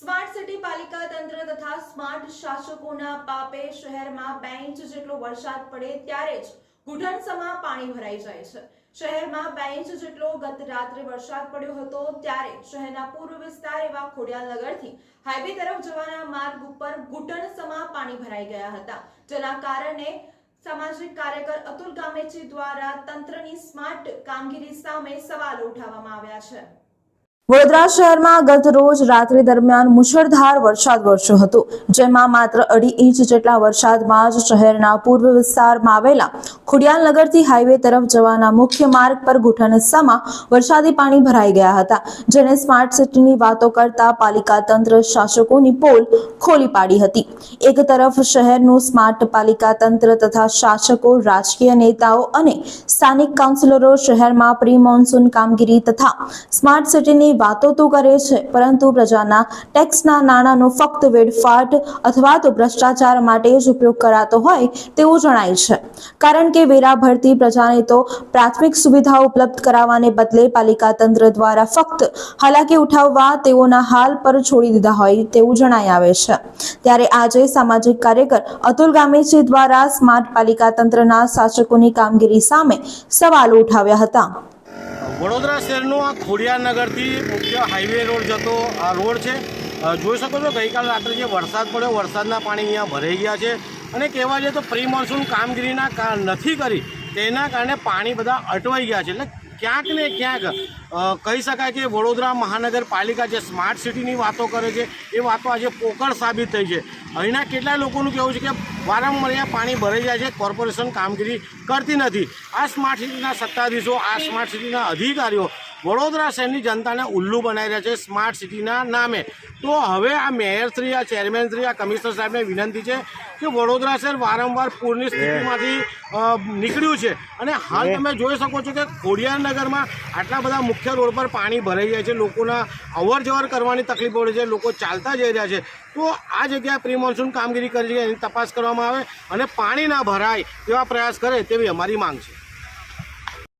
Smart city પાલિકા તંત્ર તથા સ્માર્ટ શાસકોના પાપે શહેરમાં બે ઇંચ જેટલો વરસાદ પડે ત્યારે જ ઘૂંટણસમાં પાણી ભરાઈ જાય છે. શહેરમાં બે ઇંચ જેટલો ગત રાત્રે વરસાદ પડ્યો હતો ત્યારે શહેરના પૂર્વ વિસ્તાર એવા ખોડિયાલનગરથી હાઈવે તરફ જવાના માર્ગ ઉપર ઘૂંટણસમાં પાણી ભરાઈ ગયા હતા. જેના કારણે સામાજિક કાર્યકર અતુલ ગામેચી દ્વારા તંત્રની સ્માર્ટ કામગીરી સામે સવાલો ઉઠાવવામાં આવ્યા છે. વડોદરા શહેરમાં ગત રોજ રાત્રિ દરમિયાન મુશળધાર વરસાદ વરસ્યો હતો, જેમાં માત્ર અઢી ઇંચ જેટલા વરસાદમાં જ શહેરના પૂર્વ વિસ્તારમાં આવેલા ખુડિયાલનગરથી હાઈવે તરફ જવાના મુખ્ય માર્ગ પર ઘૂંટણસામાં વરસાદી પાણી ભરાઈ ગયા હતા જેને સ્માર્ટ સિટીની વાતો કરતા પાલિકા તંત્ર શાસકોની પોલ ખોલી પાડી હતી. એક તરફ શહેરનું સ્માર્ટ પાલિકા તંત્ર તથા શાસકો, રાજકીય નેતાઓ અને સ્થાનિક કાઉન્સિલરો શહેરમાં પ્રી મોન્સૂન કામગીરી તથા સ્માર્ટ સિટીની વાતો તો કરે છે, પરંતુ પ્રજાના ટેક્સના નાણાંનો ફક્ત વેડફાટ અથવા તો ભ્રષ્ટાચાર માટે જ ઉપયોગ કરાતો હોય તેવું જણાય છે. કારણ કે વેરા ભરતી પ્રજાને તો પ્રાથમિક સુવિધાઓ ઉપલબ્ધ કરાવવાને બદલે પાલિકા તંત્ર દ્વારા ફક્ત હાલાકી ઉઠાવવા તેઓના હાલ પર છોડી દીધા હોય તેવું જણાઈ આવે છે. ત્યારે આજે સામાજિક કાર્યકર અતુલ ગામેચી દ્વારા સ્માર્ટ પાલિકા તંત્રના શાસકોની કામગીરી સામે સવાલો ઉઠાવ્યા હતા. વડોદરા શહેરનો આ ખોડિયાનગરથી મુખ્ય હાઈવે રોડ જતો આ રોડ છે. જોઈ શકો છો ગઈકાલ રાત્રે જે વરસાદ પડ્યો, વરસાદના પાણી અહીંયા ભરાઈ ગયા છે. અને કહેવા જઈએ તો પ્રી મોન્સૂન કામગીરીના નથી કરી. તેના કારણે પાણી બધા અટવાઈ ગયા છે. એટલે ક્યાંક ને ક્યાંક કહી શકાય કે વડોદરા મહાનગરપાલિકા જે સ્માર્ટ સિટીની વાતો કરે છે, એ વાતો આજે પોકળ સાબિત થઈ છે. અહીંના કેટલાય લોકોનું કહેવું છે કે વારંવાર પાણી ભરાઈ જાય છે, કોર્પોરેશન કામગીરી કરતી નથી. આ સ્માર્ટ સિટીના સત્તાધીશો, આ સ્માર્ટ સિટીના અધિકારીઓ વડોદરા શહેરની જનતાને ઉલ્લુ બનાવી રહ્યા છે સ્માર્ટ સિટીના નામે. તો હવે આ મેયરશ્રી, આ ચેરમેનશ્રી, આ કમિશનર સાહેબને વિનંતી છે કે વડોદરા શહેર વારંવાર પૂરની સ્થિતિમાંથી નીકળ્યું છે. અને હાલ તમે જોઈ શકો છો કે ખોડિયારનગરમાં આટલા બધા મુખ્ય રોડ પર પાણી ભરાઈ જાય છે. લોકોના અવર જવર કરવાની તકલીફ પડે છે. લોકો ચાલતા જઈ રહ્યા છે. તો આ જગ્યાએ પ્રી મોન્સૂન કામગીરી કરી છે. એની તપાસ કરવામાં આવે અને પાણી ના ભરાય તેવા પ્રયાસ કરે તેવી અમારી માંગ છે.